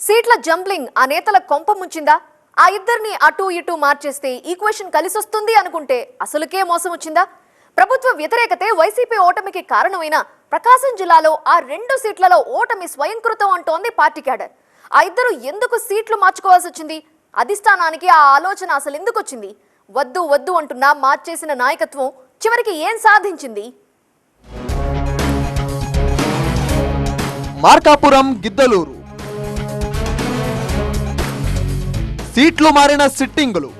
సీట్ల జంప్లింగ్ ఆ నేతల కొంప ముంచిందా? ఆ ఇద్దరిని అటు ఇటు మార్చేస్తే ఈక్వేషన్ కలిసొస్తుంది అనుకుంటే అసలుకే మోసం వచ్చిందా ప్రభుత్వ వ్యతిరేకతే వైసీపీ ఓటమికి కారణమైన ప్రకాశం జిల్లాలో ఆ రెండు సీట్లలో ఓటమి స్వయంకృతం అంటోంది పార్టీ క్యాడర్. ఆ ఇద్దరు ఎందుకు సీట్లు మార్చుకోవాల్సి వచ్చింది అధిష్టానానికి ఆ ఆలోచన అసలు ఎందుకు వచ్చింది వద్దు వద్దు అంటున్నా మార్చేసిన నాయకత్వం చివరికి ఏం సాధించింది? మార్కాపురం గిద్దలూరు. సీట్లు మారిన సిట్టింగులు.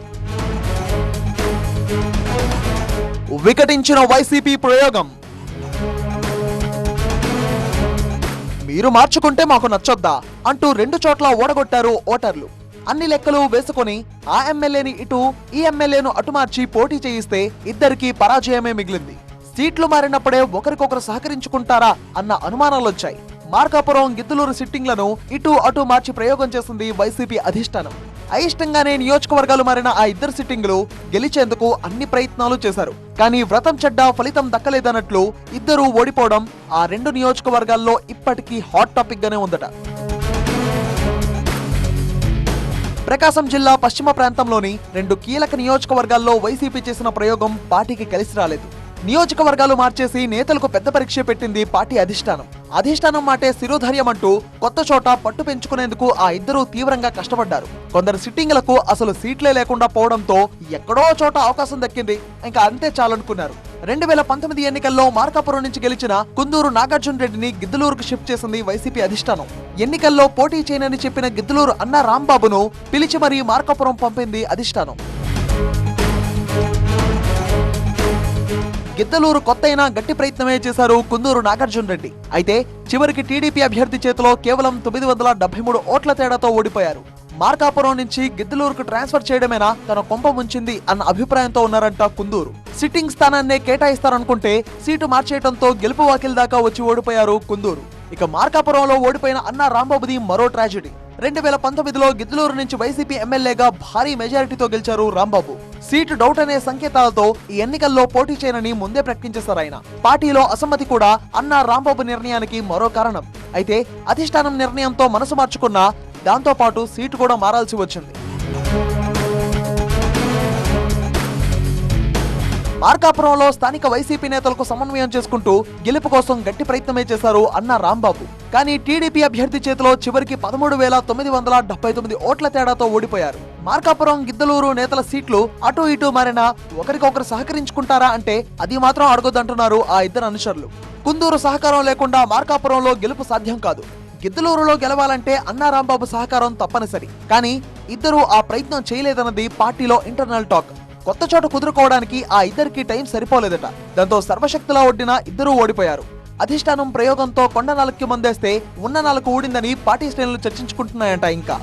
వికటించిన వైసీపీ ప్రయోగం. మీరు మార్చుకుంటే మాకు నచ్చొద్దా? అంటూ రెండు చోట్ల ఓడగొట్టారు ఓటర్లు. అన్ని లెక్కలు వేసుకొని ఆ ఎమ్మెల్యేని ఇటు ఈ ఎమ్మెల్యేను అటు మార్చి పోటీ చేయిస్తే ఇద్దరికి పరాజయమే మిగిలింది. సీట్లు మారినప్పుడే ఒకరికొకరు సహకరించుకుంటారా అన్న అనుమానాలొచ్చాయి. మార్కాపురం గిద్దలూరు సిట్టింగ్లను ఇటు అటు మార్చి ప్రయోగం చేసింది వైసీపీ అధిష్టానం. అయిష్టంగానే నియోజకవర్గాలు మారిన ఆ ఇద్దరు సిట్టింగులు గెలిచేందుకు అన్ని ప్రయత్నాలు చేశారు. కానీ వ్రతం చెడ్డ ఫలితం దక్కలేదన్నట్లు ఇద్దరూ ఓడిపోవడం ఆ రెండు నియోజకవర్గాల్లో ఇప్పటికీ హాట్ టాపిక్ గానే ఉందట. ప్రకాశం జిల్లా పశ్చిమ ప్రాంతంలోని రెండు కీలక నియోజకవర్గాల్లో వైసీపీ చేసిన ప్రయోగం పార్టీకి కలిసి రాలేదు. నియోజకవర్గాలు మార్చేసి నేతలకు పెద్ద పరీక్ష పెట్టింది పార్టీ అధిష్టానం. అధిష్టానం మాటే శిరోధైర్యం అంటూ కొత్త చోట పట్టు పెంచుకునేందుకు ఆ ఇద్దరూ తీవ్రంగా కష్టపడ్డారు. కొందరు సిట్టింగ్లకు అసలు సీట్లే లేకుండా పోవడంతో ఎక్కడో చోట అవకాశం దక్కింది. ఇంకా అంతే చాలనుకున్నారు. రెండు వేల పంతొమ్మిది ఎన్నికల్లో మార్కాపురం నుంచి గెలిచిన కుందూరు నాగార్జున రెడ్డిని గిద్దలూరుకు షిఫ్ట్ చేసింది వైసీపీ అధిష్టానం. ఎన్నికల్లో పోటీ చేయనని చెప్పిన గిద్దలూరు అన్న రాంబాబును పిలిచి మరీ మార్కాపురం పంపింది అధిష్టానం. గిద్దలూరు కొత్తైనా గట్టి ప్రయత్నమే చేశారు కుందూరు నాగార్జున రెడ్డి. అయితే చివరికి టీడీపీ అభ్యర్థి చేతిలో కేవలం తొమ్మిది వందల డెబ్బై మూడు ఓట్ల తేడాతో ఓడిపోయారు. మార్కాపురం నుంచి గిద్దలూరుకు ట్రాన్స్ఫర్ చేయడమేనా తన కొంప ముంచింది అన్న అభిప్రాయంతో ఉన్నారంట కుందూరు సిట్టింగ్ స్థానాన్నే కేటాయిస్తారనుకుంటే సీటు మార్చేయడంతో గెలుపు వాకిల్ దాకా వచ్చి ఓడిపోయారు కుందూరు ఇక మార్కాపురంలో ఓడిపోయిన అన్న రాంబాబుది మరో ట్రాజెడీ. రెండు వేల పంతొమ్మిదిలో గిద్దలూరు నుంచి వైసీపీ ఎమ్మెల్యేగా భారీ మెజారిటీతో గెలిచారు రాంబాబు. సీటు డౌట్ అనే సంకేతాలతో ఈ ఎన్నికల్లో పోటీ చేయనని ముందే ప్రకటించేశారు ఆయన. పార్టీలో అసమ్మతి కూడా అన్న రాంబాబు నిర్ణయానికి మరో కారణం. అయితే అధిష్టానం నిర్ణయంతో మనసు మార్చుకున్న దాంతో పాటు సీటు కూడా మారాల్సి వచ్చింది. మార్కాపురంలో స్థానిక వైసీపీ నేతలకు సమన్వయం చేసుకుంటూ గెలుపు కోసం గట్టి ప్రయత్నమే చేశారు అన్న రాంబాబు. కానీ టీడీపీ అభ్యర్థి చేతిలో చివరికి పదమూడు వేల తొమ్మిది వందల డెబ్బై తొమ్మిది ఓట్ల తేడాతో ఓడిపోయారు. మార్కాపురం గిద్దలూరు నేతల సీట్లు అటు ఇటు మారినా ఒకరికొకరు సహకరించుకుంటారా అంటే అది మాత్రం అడగొద్దంటున్నారు ఆ ఇద్దరు అనుచరులు. కుందూరు సహకారం లేకుండా మార్కాపురంలో గెలుపు సాధ్యం కాదు. గిద్దలూరులో గెలవాలంటే అన్నా రాంబాబు సహకారం తప్పనిసరి. కానీ ఇద్దరూ ఆ ప్రయత్నం చేయలేదన్నది పార్టీలో ఇంటర్నల్ టాక్. కొత్త చోట కుదురుకోవడానికి ఆ ఇద్దరికి టైం సరిపోలేదట. దాంతో సర్వశక్తులా ఒడ్డిన ఇద్దరూ ఓడిపోయారు. అధిష్టానం ప్రయోగంతో కొండ నాలుగుకి మందేస్తే ఉన్న నాలుగు ఊడిందని పార్టీ శ్రేణులు చర్చించుకుంటున్నాయంట ఇంకా.